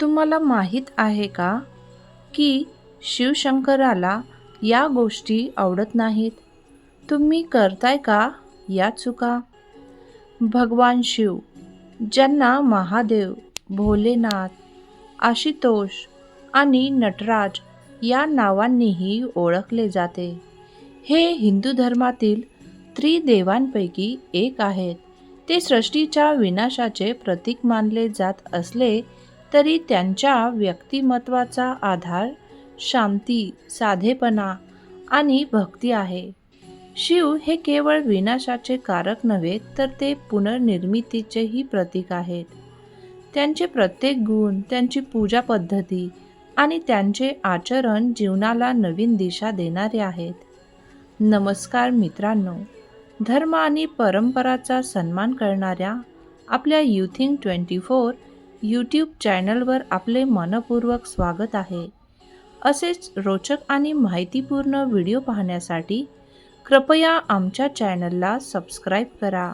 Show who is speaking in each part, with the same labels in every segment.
Speaker 1: तुम्हाला माहीत आहे का की शिवशंकराला या गोष्टी आवडत नाहीत? तुम्ही करताय का या चुका? भगवान शिव ज्यांना महादेव भोलेनाथ आशुतोष आणि नटराज या नावांनीही ओळखले जाते हे हिंदू धर्मातील त्रिदेवांपैकी एक आहेत. ते सृष्टीच्या विनाशाचे प्रतीक मानले जात असले तरी त्यांच्या व्यक्तिमत्वाचा आधार शांती साधेपणा आणि भक्ती आहे. शिव हे केवळ विनाशाचे कारक नव्हे तर ते पुनर्निर्मितीचेही प्रतीक आहेत. त्यांचे प्रत्येक गुण त्यांची पूजा पद्धती आणि त्यांचे आचरण जीवनाला नवीन दिशा देणारे आहेत. नमस्कार मित्रांनो धर्म आणि परंपराचा सन्मान करणाऱ्या आपल्या युथिंग ट्वेंटी फोर यूट्यूब चॅनलवर आपले मनपूर्वक स्वागत आहे. असेच रोचक आणि माहितीपूर्ण व्हिडिओ पाहण्यासाठी कृपया आमच्या चॅनलला सबस्क्राईब करा.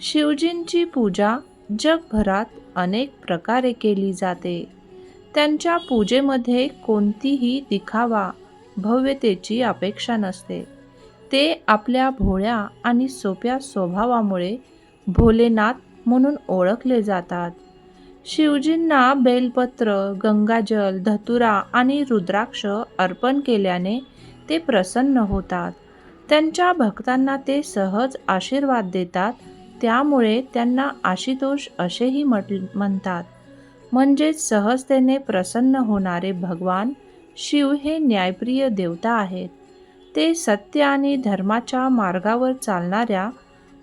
Speaker 1: शिवजींची पूजा जगभरात अनेक प्रकारे केली जाते. त्यांच्या पूजेमध्ये कोणतीही दिखावा भव्यतेची अपेक्षा नसते. ते आपल्या भोळ्या आणि सोप्या स्वभावामुळे भोलेनाथ म्हणून ओळखले जातात. शिवजींना बेलपत्र गंगाजल धतुरा आणि रुद्राक्ष अर्पण केल्याने ते प्रसन्न होतात. त्यांच्या भक्तांना ते सहज आशीर्वाद देतात. त्यामुळे त्यांना आशितोष असेही म्हट म्हणतात. म्हणजेच सहजतेने प्रसन्न होणारे भगवान शिव हे न्यायप्रिय देवता आहेत. ते सत्य आणि धर्माच्या मार्गावर चालणाऱ्या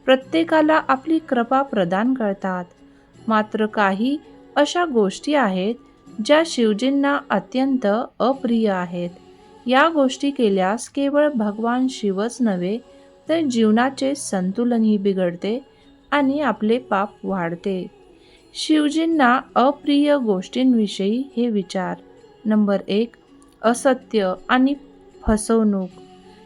Speaker 1: प्रत्येकाला आपली कृपा प्रदान करतात. मात्र काही अशा गोष्टी आहेत ज्या शिवजींना अत्यंत अप्रिय आहेत. या गोष्टी केल्यास केवळ भगवान शिवच नव्हे तर जीवनाचे संतुलनही बिघडते आणि आपले पाप वाढते. शिवजींना अप्रिय गोष्टींविषयी हे विचार. नंबर एक असत्य आणि फसवणूक.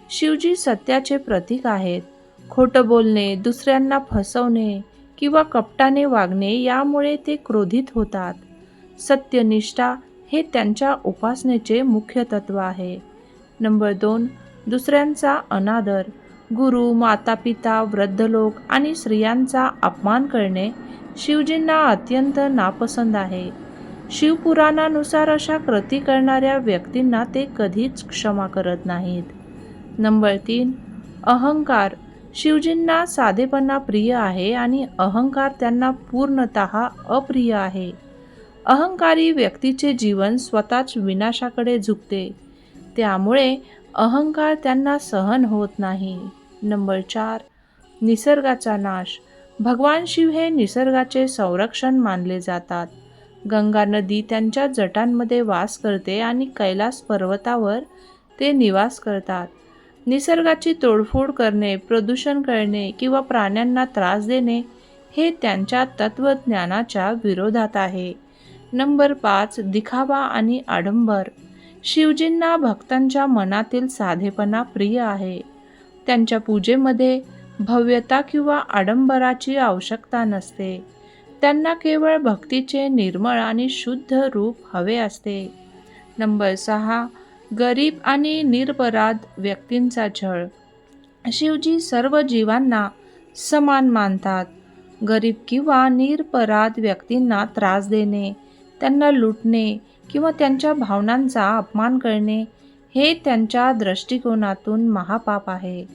Speaker 1: शिवजी सत्याचे प्रतीक आहेत. खोटं बोलणे दुसऱ्यांना फसवणे किंवा कपटाने वागणे यामुळे ते क्रोधित होतात. सत्यनिष्ठा हे त्यांच्या उपासनेचे मुख्य तत्व आहे. नंबर दोन दुसऱ्यांचा अनादर. गुरु माता पिता वृद्ध लोक आणि स्त्रियांचा अपमान करणे शिवजींना अत्यंत नापसंद आहे. शिवपुराणानुसार अशा कृती करणाऱ्या व्यक्तींना ते कधीच क्षमा करत नाहीत. नंबर तीन अहंकार. शिवजींना साधेपणा प्रिय आहे आणि अहंकार त्यांना पूर्णत अप्रिय आहे. अहंकारी व्यक्तीचे जीवन स्वतःच विनाशाकडे झुकते. त्यामुळे अहंकार त्यांना सहन होत नाही. नंबर चार. निसर्गाचा नाश. भगवान शिव हे निसर्गाचे संरक्षण मानले जातात. गंगा नदी त्यांच्या जटांमध्ये वास करते आणि कैलास पर्वतावर ते निवास करतात. निसर्गाची तोडफोड करणे प्रदूषण करणे किंवा प्राण्यांना त्रास देणे हे त्यांच्या तत्त्वज्ञानाच्या विरोधात आहे. नंबर पाच दिखावा आणि आडंबर. शिवजींना भक्तांच्या मनातील साधेपणा प्रिय आहे. त्यांच्या पूजेमध्ये भव्यता किंवा आडंबराची आवश्यकता नसते. त्यांना केवळ भक्तीचे निर्मळ आणि शुद्ध रूप हवे असते. नंबर सहा गरीब आणि निरपराध व्यक्तींचा छळ. शिवजी सर्व जीवांना समान मानतात. गरीब किंवा निरपराध व्यक्तींना त्रास देणे त्यांना लुटणे किंवा त्यांच्या भावनांचा अपमान करणे हे त्यांच्या दृष्टिकोनातून महापाप आहे.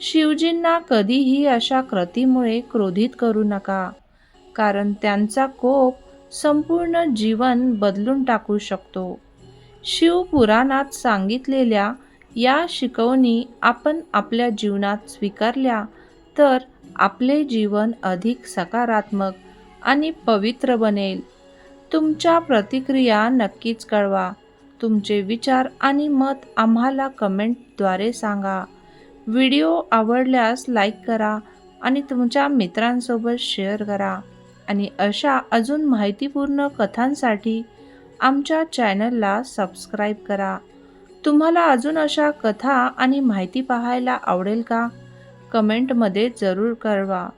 Speaker 1: शिवजींना कधीही अशा कृतीमुळे क्रोधित करू नका कारण त्यांचा कोप संपूर्ण जीवन बदलून टाकू शकतो. शिवपुराणात सांगितलेल्या या शिकवणी आपण आपल्या जीवनात स्वीकारल्या तर आपले जीवन अधिक सकारात्मक आणि पवित्र बनेल. तुमच्या प्रतिक्रिया नक्कीच कळवा. तुमचे विचार आणि मत आम्हाला कमेंटद्वारे सांगा. व्हिडिओ आवडल्यास लाईक करा आणि तुमच्या मित्रांसोबत शेअर करा. आणि अशा अजून माहितीपूर्ण कथांसाठी आमच्या चॅनलला सबस्क्राईब करा. तुम्हाला अजून अशा कथा आणि माहिती पाहायला आवडेल का? कमेंटमध्ये जरूर कळवा.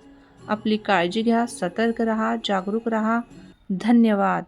Speaker 1: आपली काळजी घ्या सतर्क रहा जागरूक रहा. धन्यवाद.